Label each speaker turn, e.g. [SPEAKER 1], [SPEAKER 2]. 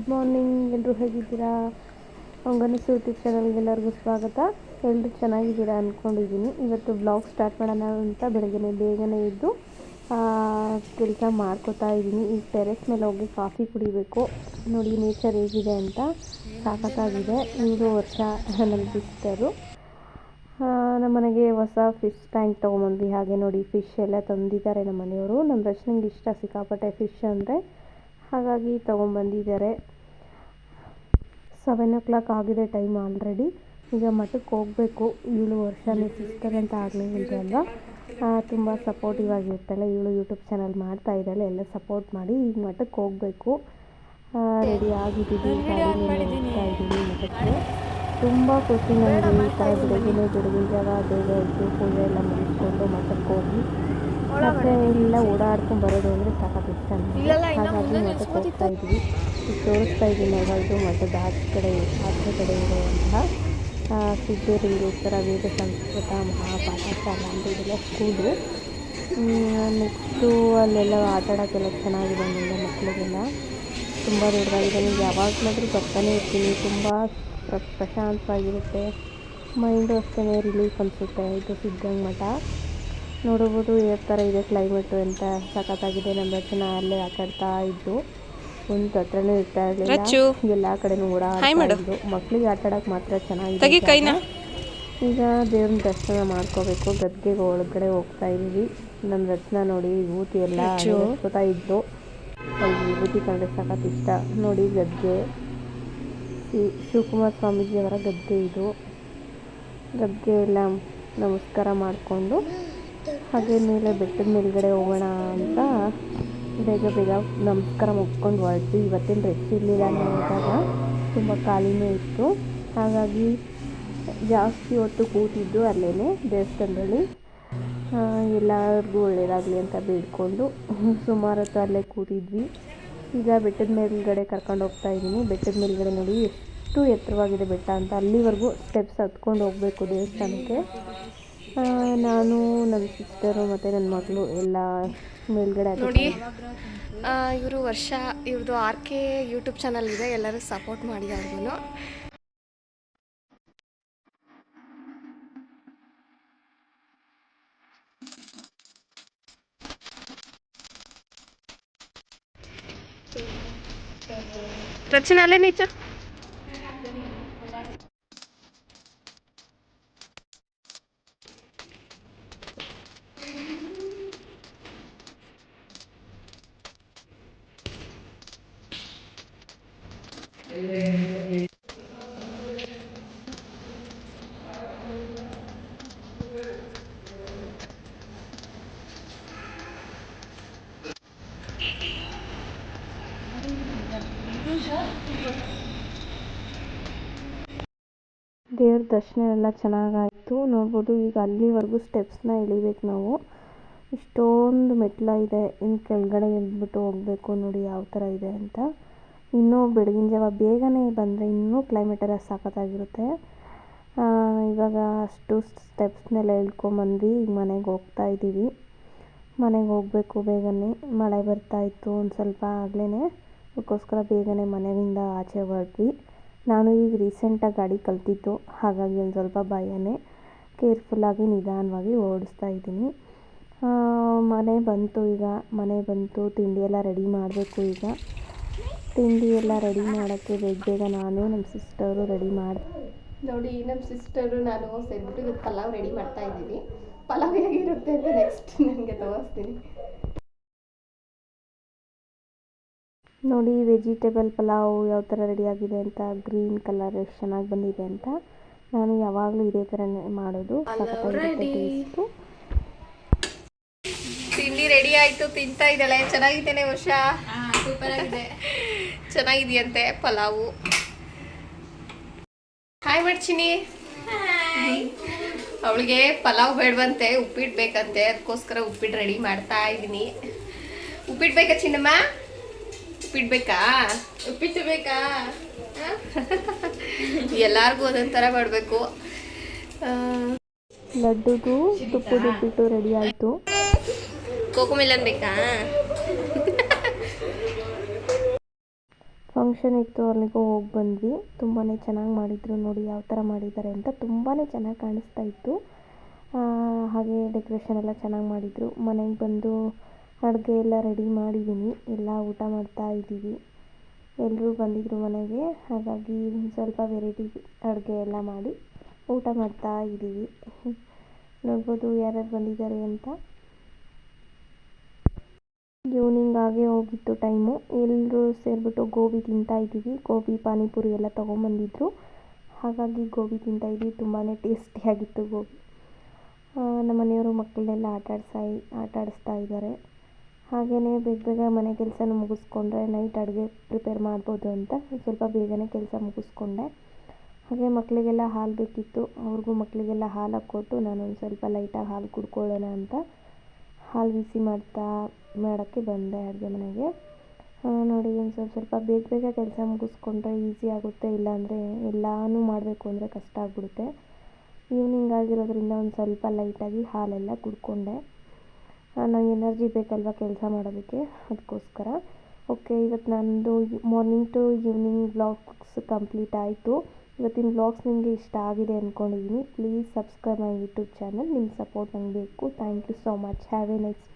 [SPEAKER 1] Good morning ಎಲ್ಲರೂ ಹೇಗಿದ್ದೀರಾ? ಅಂಗನಸು YouTube ಚಾನಲ್ಗೆ ಎಲ್ಲರಿಗೂ ಸ್ವಾಗತ. ಎಲ್ಲರೂ ಚೆನ್ನಾಗಿದ್ದೀರಾ ಅಂದ್ಕೊಂಡಿದ್ದೀನಿ ಇವತ್ತು ಬ್ಲಾಗ್ ಸ್ಟಾರ್ಟ್ ಮಾಡೋಣ ಅಂತ ಬೆಳಗ್ಗೆ ಬೇಗನೆ ಇದ್ದು ಕೆಲಸ ಮಾಡ್ಕೋತಾ ಇದ್ದೀನಿ. ಈಗ ಟೆರೆಸ್ ಮೇಲೆ ಹೋಗಿ ಕಾಫಿ ಕುಡಿಬೇಕು. ನೋಡಿ ನೇಚರ್ ಹೇಗಿದೆ ಅಂತ ಸಾಕತ್ತಾಗಿದೆ ಇವರು ವರ್ಷ ನನ್ನ ಸಿಸ್ಟರು ನಮ್ಮ ಮನೆಗೆ ಹೊಸ ಫಿಶ್ ಟ್ಯಾಂಕ್ ತೊಗೊಂಬಂದ್ವಿ. ಹಾಗೆ ನೋಡಿ ಫಿಶ್ ಎಲ್ಲ ತಂದಿದ್ದಾರೆ ನಮ್ಮ ಮನೆಯವರು ನಮ್ಮ ರಶ್ನಿಗೆ ಇಷ್ಟ ಸಿಕ್ಕಾಪಟ್ಟೆ ಫಿಶ್ ಅಂದರೆ. ಹಾಗಾಗಿ ತೊಗೊಂಬಂದಿದ್ದಾರೆ. ಸೆವೆನ್ ಓ ಕ್ಲಾಕ್ ಆಗಿದೆ ಟೈಮ್ ಆಲ್ರೆಡಿ ಈಗ ಮಠಕ್ಕೆ ಹೋಗಬೇಕು. ಏಳು ವರ್ಷನೇ ಸಿಸ್ಟರ್ ಅಂತ ಆಗಲಿಲ್ಲ ಅಲ್ವಾ? ತುಂಬ ಸಪೋರ್ಟಿವ್ ಆಗಿರ್ತಾಳೆ. ಇವಳು ಯೂಟ್ಯೂಬ್ ಚಾನಲ್ ಮಾಡ್ತಾ ಇದ್ದಾಳೆ. ಎಲ್ಲ ಸಪೋರ್ಟ್ ಮಾಡಿ ಈಗ ಮಠಕ್ಕೆ ಹೋಗಬೇಕು. ರೆಡಿ ಆಗಿದ್ದೀವಿ. ಮಠಕ್ಕೆ. ತುಂಬ ಖುಷಿ ನನಗೆ ಜಾವ ಬೇಗ ಇದ್ದು ಪೂಜೆ ಎಲ್ಲ ಮುಗಿಸ್ಕೊಂಡು ಮಠಕ್ಕೆ ಹೋಗಿ. ಮತ್ತೆ ಎಲ್ಲ ಓಡಾಡ್ಕೊಂಡು ಬರೋದು ಅಂದರೆ ಸಾಕಾಗಿ ಇಷ್ಟ ಹಾಗಾಗಿ ಮಠಕ್ಕೆ ಹೋಗ್ತಾ ಇದ್ವಿ ತೋರಿಸ್ತಾ ಇದ್ದೀನಿ ಯಾವಾಗಲೂ ಮಠದ ಆಚೆ ಕಡೆ ಆಚೆ ಕಡೆ ಇರುವಂತಹ ಸಿದ್ದೇಶ್ವರ ವೇದ ಸಂಸ್ಕೃತ ಮಹಾಪಾಠಶಾಲ ಅಂತ ಇದೆಲ್ಲ ಸ್ಕೂಲು ನೆಕ್ಸ್ಟು ಅಲ್ಲೆಲ್ಲ ಆಟ ಆಡೋಕ್ಕೆಲ್ಲ ಚೆನ್ನಾಗಿದೆ ನಿಮ್ಮ ಮಕ್ಕಳಿಗೆಲ್ಲ. ತುಂಬ ದೊಡ್ಡದಾಗಿದೆ. ನೀವು ಯಾವಾಗಲಾದರೂ ಬರ್ತಾನೆ ಇರ್ತೀನಿ. ತುಂಬ ಪ್ರ ಪ್ರಶಾಂತವಾಗಿರುತ್ತೆ. ಮೈಂಡು ಅಷ್ಟೇ ರಿಲೀಫ್ ಅನಿಸುತ್ತೆ. ಇದು ಸಿದ್ಧಗಂಗೆ ಮಠ. ನೋಡಬಹುದು ಯಾವ ಥರ ಇದೆ ಕ್ಲೈಮೇಟು ಅಂತ ಸಖತ್ತಾಗಿದೆ. ನಮ್ಮ ರಚನ ಅಲ್ಲೇ ಆಟಾಡ್ತಾ ಇದ್ದು ಒಂದು ಹತ್ರನೂ ಇರ್ತಾ ಇರಲಿಲ್ಲ. ಎಲ್ಲ ಕಡೆನೂ ಓಡಾಡ್ತಾ ಇದ್ದು ಮಕ್ಕಳಿಗೆ ಆಟ ಆಡೋಕೆ ಮಾತ್ರ ಚೆನ್ನಾಗಿದೆ. ಈಗ ದೇವ್ರನ್ನ ದರ್ಶನ ಮಾಡ್ಕೋಬೇಕು. ಗದ್ಗೆಗೆ ಒಳಗಡೆ ಹೋಗ್ತಾ ಇದ್ವಿ. ನನ್ನ ರಚನಾ ನೋಡಿ ವಿಭೂತಿ ಎಲ್ಲ ಹೋಗ್ತಾ ಇದ್ದು ಅವ್ಳಿಗೆ ವಿಭೂತಿ ಕಂಡ್ರೆ ಸಖತ್ ಇಷ್ಟ. ನೋಡಿ ಗದ್ದೆ ಶಿವಕುಮಾರ್ ಶಿವಕುಮಾರ ಸ್ವಾಮೀಜಿಯವರ ಗದ್ದೆ ಇದು. ಗದ್ದೆ ಎಲ್ಲ ನಮಸ್ಕಾರ ಮಾಡಿಕೊಂಡು ಹಾಗೆ ಮೇಲೆ ಬೆಟ್ಟದ ಮೇಲ್ಗಡೆ ಹೋಗೋಣ ಅಂತ ಬೇಗ ಬೇಗ ನಮಸ್ಕಾರ ಮುಗ್ಕೊಂಡು ಹೊರಟು ಇವತ್ತೇನು ರೆಸ್ಟ್ ಇರಲಿಲ್ಲ ನೋಡಿದಾಗ ತುಂಬ ಖಾಲಿನೇ ಇತ್ತು. ಹಾಗಾಗಿ ಜಾಸ್ತಿ ಹೊತ್ತು ಕೂತಿದ್ದು ಅಲ್ಲೇ ದೇವಸ್ಥಾನದಲ್ಲಿ. ಎಲ್ಲರಿಗೂ ಒಳ್ಳೆಯದಾಗಲಿ ಅಂತ ಬೇಡ್ಕೊಂಡು ಸುಮಾರು ಹೊತ್ತು ಅಲ್ಲೇ ಕೂತಿದ್ವಿ. ಈಗ ಬೆಟ್ಟದ ಮೇಲ್ಗಡೆ ಕರ್ಕೊಂಡು ಹೋಗ್ತಾ ಇದ್ದೀನಿ. ಬೆಟ್ಟದ ಮೇಲ್ಗಡೆ ನೋಡಿ ಎಷ್ಟು ಎತ್ತರವಾಗಿದೆ ಬೆಟ್ಟ ಅಂತ. ಅಲ್ಲಿವರೆಗೂ ಸ್ಟೆಪ್ಸ್ ಹತ್ಕೊಂಡು ಹೋಗಬೇಕು ದೇವಸ್ಥಾನಕ್ಕೆ. ನಾನು ನನ್ನ ಸಿಸ್ಟರು ಮತ್ತು ನನ್ನ ಮಗಳು ಎಲ್ಲ ಮೇಲ್ಗಡೆ
[SPEAKER 2] ನೋಡಿ ಇವರು ವರ್ಷ ಇವ್ರದ್ದು ಆರ್ ಕೆ ಯೂಟ್ಯೂಬ್ ಚಾನಲ್ ಇದೆ, ಎಲ್ಲರೂ ಸಪೋರ್ಟ್ ಮಾಡಿ ಅವ್ರಿಗೂ ರಚನೆ ಅಲ್ಲೇ
[SPEAKER 1] ದೇವ್ರ ದರ್ಶನ ಎಲ್ಲ ಚೆನ್ನಾಗಾಯಿತು. ನೋಡ್ಬೋದು ಈಗ ಅಲ್ಲಿವರೆಗೂ ಸ್ಟೆಪ್ಸ್ನ ಇಳಿಬೇಕು ನಾವು. ಇಷ್ಟೊಂದು ಮೆಟ್ಲ ಇದೆ. ಇನ್ನು ಕೆಳಗಡೆ ಇಳಿದ್ಬಿಟ್ಟು ಹೋಗಬೇಕು ನೋಡಿ ಯಾವ ಥರ ಇದೆ ಅಂತ. ಇನ್ನೂ ಬೆಳಗಿನ ಜಾವ ಬೇಗನೆ ಬಂದರೆ ಇನ್ನೂ ಕ್ಲೈಮೇಟ್ ಎಲ್ಲ ಸಖತ್ತಾಗಿರುತ್ತೆ ಇವಾಗ ಅಷ್ಟು ಸ್ಟೆಪ್ಸ್ನೆಲ್ಲ ಇಳ್ಕೊಂಬಂದ್ವಿ ಈಗ ಮನೆಗೆ ಹೋಗ್ತಾ ಇದ್ದೀವಿ. ಮನೆಗೆ ಹೋಗಬೇಕು ಬೇಗನೆ, ಮಳೆ ಬರ್ತಾಯಿತ್ತು ಒಂದು ಸ್ವಲ್ಪ ಆಗಲೇ ಅದಕ್ಕೋಸ್ಕರ ಬೇಗನೆ ಮನೆಯಿಂದ ಆಚೆ ಹೊರಟ್ವಿ. ನಾನು ಈಗ ರೀಸೆಂಟಾಗಿ ಗಾಡಿ ಕಲ್ತಿದ್ದು, ಹಾಗಾಗಿ ಒಂದು ಸ್ವಲ್ಪ ಭಯನೇ. ಕೇರ್ಫುಲ್ಲಾಗಿ ನಿಧಾನವಾಗಿ ಓಡಿಸ್ತಾ ಇದ್ದೀನಿ. ಮನೆ ಬಂತು ಈಗ, ಮನೆ ಬಂತು, ತಿಂಡಿ ಎಲ್ಲ ರೆಡಿ ಮಾಡಬೇಕು ಈಗ. ತಿಂಡಿ ಎಲ್ಲ ರೆಡಿ ಮಾಡೋಕ್ಕೆ ಬೇಗ ಬೇಗ ನಾನು ನಮ್ಮ ಸಿಸ್ಟರು ರೆಡಿ ಮಾಡಿ
[SPEAKER 2] ನೋಡಿ ನಮ್ಮ ಸಿಸ್ಟರು ನಾನು ಸೇರಿಬಿಟ್ಟು ಇವತ್ತು ಪಲಾವ್ ರೆಡಿ ಮಾಡ್ತಾ ಇದ್ದೀವಿ ಪಲಾವ್ ಹೇಗಿರುತ್ತೆ ಅಂತ ನೆಕ್ಸ್ಟ್ ನನಗೆ ತೋರಿಸ್ತೀನಿ.
[SPEAKER 1] ನೋಡಿ ವೆಜಿಟೇಬಲ್ ಪಲಾವ್ ಯಾವ ಥರ ರೆಡಿ ಆಗಿದೆ ಅಂತ ಗ್ರೀನ್ ಕಲರ್ ಎಷ್ಟು ಚೆನ್ನಾಗಿ ಬಂದಿದೆ ಅಂತ. ನಾನು ಯಾವಾಗಲೂ ಇದೇ ಥರನೇ ಮಾಡೋದು.
[SPEAKER 2] ತಿಂಡಿ ರೆಡಿ ಆಯಿತು ತಿಂತಾ ಇದ್ದಾಳೆ. ಚೆನ್ನಾಗಿದ್ದೇನೆ ವರ್ಷ ಸೂಪರ್ ಆಗಿದೆ. ಚೆನ್ನಾಗಿದೆಯಂತೆ ಪಲಾವು. ಹಾಯ್ ಮಾಡ್ಚಿನಿ. ಅವಳಿಗೆ ಪಲಾವ್ ಬೇಡವಂತೆ ಉಪ್ಪಿಟ್ಟು ಬೇಕಂತೆ ಅದಕ್ಕೋಸ್ಕರ ಉಪ್ಪಿಟ್ಟು ರೆಡಿ ಮಾಡ್ತಾ ಇದ್ದೀನಿ. ಉಪ್ಪಿಟ್ಟು ಬೇಕಾ ಚಿನ್ನಮ್ಮ? ಉಪ್ಪಿಟ್ಟು ಬೇಕಾ? ಉಪ್ಪಿಟ್ಟು ಬೇಕಾ? ಎಲ್ಲಾರ್ಗೂ ಅದೊಂಥರ ಥರ ಮಾಡಬೇಕು
[SPEAKER 1] ಲಡ್ಡುಗೂ ತುಪ್ಪದ ಉಪ್ಪಿಟ್ಟು ರೆಡಿ ಆಯಿತು.
[SPEAKER 2] ಕೋಕೋ ಮಿಲನ್ ಬೇಕಾ?
[SPEAKER 1] ಫಂಕ್ಷನ್ ಇತ್ತು ಅಲ್ಲಿಗೂ ಹೋಗಿ ಬಂದ್ವಿ. ತುಂಬಾ ಚೆನ್ನಾಗಿ ಮಾಡಿದರು ನೋಡಿ ಯಾವ ಥರ ಮಾಡಿದ್ದಾರೆ ಅಂತ ತುಂಬಾ ಚೆನ್ನಾಗಿ ಕಾಣಿಸ್ತಾ ಇತ್ತು. ಹಾಗೆ ಡೆಕೋರೇಷನ್ ಎಲ್ಲ ಚೆನ್ನಾಗಿ ಮಾಡಿದರು. ಮನೆಗೆ ಬಂದು ಅಡುಗೆ ಎಲ್ಲ ರೆಡಿ ಮಾಡಿದ್ದೀನಿ ಎಲ್ಲ ಊಟ ಮಾಡ್ತಾ ಇದ್ದೀವಿ. ಎಲ್ಲರೂ ಬಂದಿದ್ದರು ಮನೆಗೆ. ಹಾಗಾಗಿ ಸ್ವಲ್ಪ ವೆರೈಟಿ ಅಡುಗೆ ಎಲ್ಲ ಮಾಡಿ ಊಟ ಮಾಡ್ತಾ ಇದ್ದೀವಿ. ನೋಡ್ಬೋದು ಯಾರ್ಯಾರು ಬಂದಿದ್ದಾರೆ ಅಂತ. ಈವ್ನಿಂಗ್ ಆಗೇ ಹೋಗಿತ್ತು ಟೈಮು ಎಲ್ಲರೂ ಸೇರಿಬಿಟ್ಟು ಗೋಬಿ ತಿಂತಾ ಇದ್ದೀವಿ. ಗೋಬಿ, ಪಾನಿಪುರಿ ಎಲ್ಲ ತೊಗೊಂಬಂದಿದ್ರು. ಹಾಗಾಗಿ ಗೋಬಿ ತಿಂತಾ ಇದ್ವಿ. ತುಂಬಾ ಟೇಸ್ಟಿಯಾಗಿತ್ತು ಗೋಬಿ. ನಮ್ಮ ಮನೆಯವರು ಮಕ್ಕಳನ್ನೆಲ್ಲ ಆಟ ಆಡ್ಸಾ ಆಟ ಆಡಿಸ್ತಾ ಇದ್ದಾರೆ. ಹಾಗೆಯೇ ಬೇಗ ಬೇಗ ಮನೆ ಕೆಲಸನೂ ಮುಗಿಸ್ಕೊಂಡ್ರೆ ನೈಟ್ ಅಡುಗೆ ಪ್ರಿಪೇರ್ ಮಾಡ್ಬೋದು ಅಂತ ಸ್ವಲ್ಪ ಬೇಗನೆ ಕೆಲಸ ಮುಗಿಸ್ಕೊಂಡೆ. ಹಾಗೆ ಮಕ್ಕಳಿಗೆಲ್ಲ ಹಾಲು ಬೇಕಿತ್ತು. ಅವ್ರಿಗೂ ಮಕ್ಕಳಿಗೆಲ್ಲ ಹಾಲು ಹಾಕ್ಕೊಟ್ಟು ನಾನು ಒಂದು ಸ್ವಲ್ಪ ಲೈಟಾಗಿ ಹಾಲು ಕುಡ್ಕೊಳ್ಳೋಣ ಅಂತ ಹಾಲು ಬಿಸಿ ಮಾಡ್ತಾ ಮಾಡೋಕ್ಕೆ ಬಂದೆ ಅಡುಗೆ ಮನೆಗೆ. ನೋಡಿ ಒಂದು ಸ್ವಲ್ಪ ಸ್ವಲ್ಪ ಬೇಗ ಬೇಗ ಕೆಲಸ ಮುಗಿಸ್ಕೊಂಡ್ರೆ ಈಸಿ ಆಗುತ್ತೆ, ಇಲ್ಲಾಂದರೆ ಎಲ್ಲನೂ ಮಾಡಬೇಕು ಅಂದರೆ ಕಷ್ಟ ಆಗಿಬಿಡುತ್ತೆ. ಈವ್ನಿಂಗ್ ಆಗಿರೋದ್ರಿಂದ ಒಂದು ಸ್ವಲ್ಪ ಲೈಟಾಗಿ ಹಾಲೆಲ್ಲ ಕುಡ್ಕೊಂಡೆ. ನಂಗೆ ಎನರ್ಜಿ ಬೇಕಲ್ವ ಕೆಲಸ ಮಾಡೋದಕ್ಕೆ? ಅದಕ್ಕೋಸ್ಕರ. ಓಕೆ ಇವತ್ತು ನಂದು morning to evening blogs complete ಆಯಿತು. ಇವತ್ತಿನ ಬ್ಲಾಗ್ಸ್ ನಿಮಗೆ ಇಷ್ಟ ಆಗಿದೆ ಅಂದ್ಕೊಂಡಿದ್ದೀನಿ please subscribe my YouTube channel ನಿಮ್ಮ ಸಪೋರ್ಟ್ ನಂಗೆ ಬೇಕು. Thank you so much have a next